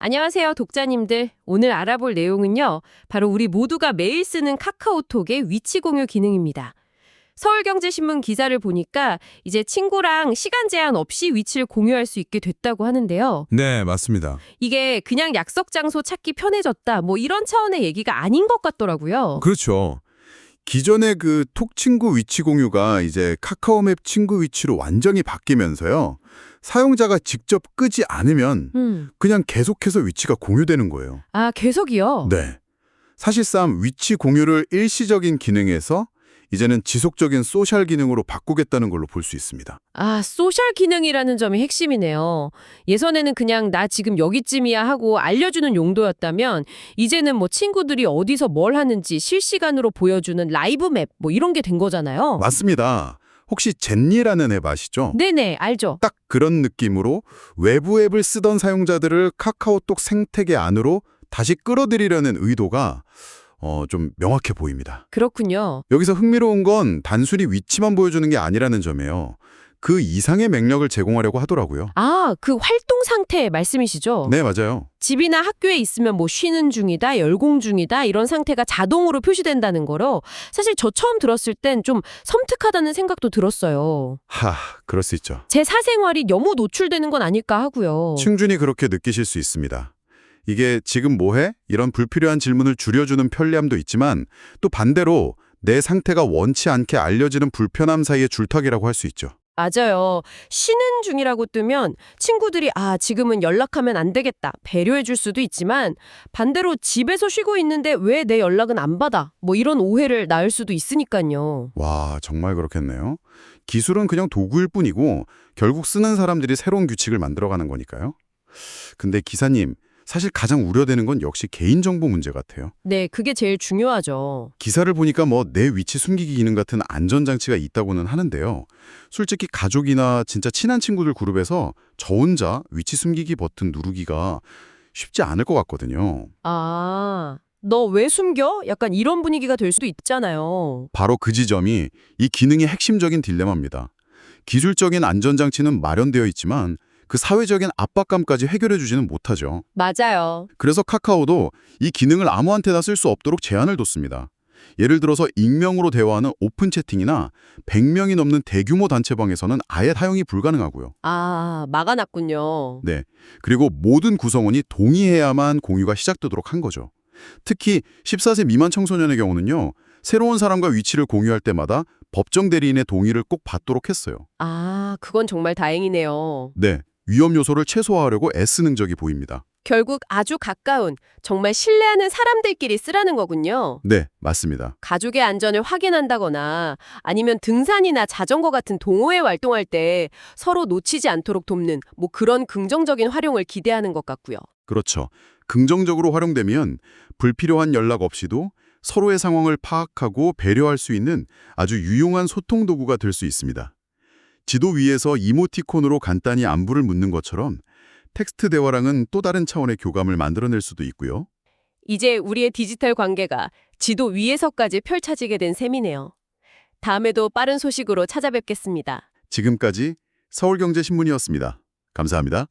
안녕하세요, 독자님들. 오늘 알아볼 내용은요, 바로 우리 모두가 매일 쓰는 카카오톡의 위치 공유 기능입니다. 서울경제신문 기사를 보니까 이제 친구랑 시간 제한 없이 위치를 공유할 수 있게 됐다고 하는데요. 네, 맞습니다. 이게 그냥 약속 장소 찾기 편해졌다, 뭐 이런 차원의 얘기가 아닌 것 같더라고요. 그렇죠. 기존의 그 톡 친구 위치 공유가 이제 카카오맵 친구 위치로 완전히 바뀌면서요. 사용자가 직접 끄지 않으면 음, 그냥 계속해서 위치가 공유되는 거예요. 아, 계속이요? 네. 사실상 위치 공유를 일시적인 기능에서 이제는 지속적인 소셜 기능으로 바꾸겠다는 걸로 볼 수 있습니다. 아, 소셜 기능이라는 점이 핵심이네요. 예전에는 그냥 나 지금 여기쯤이야 하고 알려주는 용도였다면 이제는 뭐 친구들이 어디서 뭘 하는지 실시간으로 보여주는 라이브 맵 뭐 이런 게 된 거잖아요. 맞습니다. 혹시 젠니라는 앱 아시죠? 네네, 알죠. 딱 그런 느낌으로 외부 앱을 쓰던 사용자들을 카카오톡 생태계 안으로 다시 끌어들이려는 의도가 어, 좀 명확해 보입니다. 그렇군요. 여기서 흥미로운 건 단순히 위치만 보여주는 게 아니라는 점이에요. 그 이상의 맥락을 제공하려고 하더라고요. 아, 그 활동 상태 말씀이시죠? 네, 맞아요. 집이나 학교에 있으면 뭐 쉬는 중이다, 열공 중이다 이런 상태가 자동으로 표시된다는 거로 사실 저 처음 들었을 땐 좀 섬뜩하다는 생각도 들었어요. 하, 그럴 수 있죠. 제 사생활이 너무 노출되는 건 아닐까 하고요. 충분히 그렇게 느끼실 수 있습니다. 이게 지금 뭐해? 이런 불필요한 질문을 줄여주는 편리함도 있지만 또 반대로 내 상태가 원치 않게 알려지는 불편함 사이의 줄타기라고 할 수 있죠. 맞아요. 쉬는 중이라고 뜨면 친구들이 아, 지금은 연락하면 안 되겠다. 배려해 줄 수도 있지만 반대로 집에서 쉬고 있는데 왜 내 연락은 안 받아? 뭐 이런 오해를 낳을 수도 있으니까요. 와, 정말 그렇겠네요. 기술은 그냥 도구일 뿐이고 결국 쓰는 사람들이 새로운 규칙을 만들어가는 거니까요. 근데 기사님, 사실 가장 우려되는 건 역시 개인정보 문제 같아요. 네, 그게 제일 중요하죠. 기사를 보니까 뭐 내 위치 숨기기 기능 같은 안전장치가 있다고는 하는데요. 솔직히 가족이나 진짜 친한 친구들 그룹에서 저 혼자 위치 숨기기 버튼 누르기가 쉽지 않을 것 같거든요. 아, 너 왜 숨겨? 약간 이런 분위기가 될 수도 있잖아요. 바로 그 지점이 이 기능의 핵심적인 딜레마입니다. 기술적인 안전장치는 마련되어 있지만 그 사회적인 압박감까지 해결해 주지는 못하죠. 맞아요. 그래서 카카오도 이 기능을 아무한테나 쓸 수 없도록 제한을 뒀습니다. 예를 들어서 익명으로 대화하는 오픈 채팅이나 100명이 넘는 대규모 단체방에서는 아예 사용이 불가능하고요. 아, 막아놨군요. 네. 그리고 모든 구성원이 동의해야만 공유가 시작되도록 한 거죠. 특히 14세 미만 청소년의 경우는요. 새로운 사람과 위치를 공유할 때마다 법정 대리인의 동의를 꼭 받도록 했어요. 아, 그건 정말 다행이네요. 네. 위험 요소를 최소화하려고 애쓰는 적이 보입니다. 결국 아주 가까운, 정말 신뢰하는 사람들끼리 쓰라는 거군요. 네, 맞습니다. 가족의 안전을 확인한다거나 아니면 등산이나 자전거 같은 동호회 활동할 때 서로 놓치지 않도록 돕는 뭐 그런 긍정적인 활용을 기대하는 것 같고요. 그렇죠. 긍정적으로 활용되면 불필요한 연락 없이도 서로의 상황을 파악하고 배려할 수 있는 아주 유용한 소통 도구가 될 수 있습니다. 지도 위에서 이모티콘으로 간단히 안부를 묻는 것처럼 텍스트 대화랑은 또 다른 차원의 교감을 만들어낼 수도 있고요. 이제 우리의 디지털 관계가 지도 위에서까지 펼쳐지게 된 셈이네요. 다음에도 빠른 소식으로 찾아뵙겠습니다. 지금까지 서울경제신문이었습니다. 감사합니다.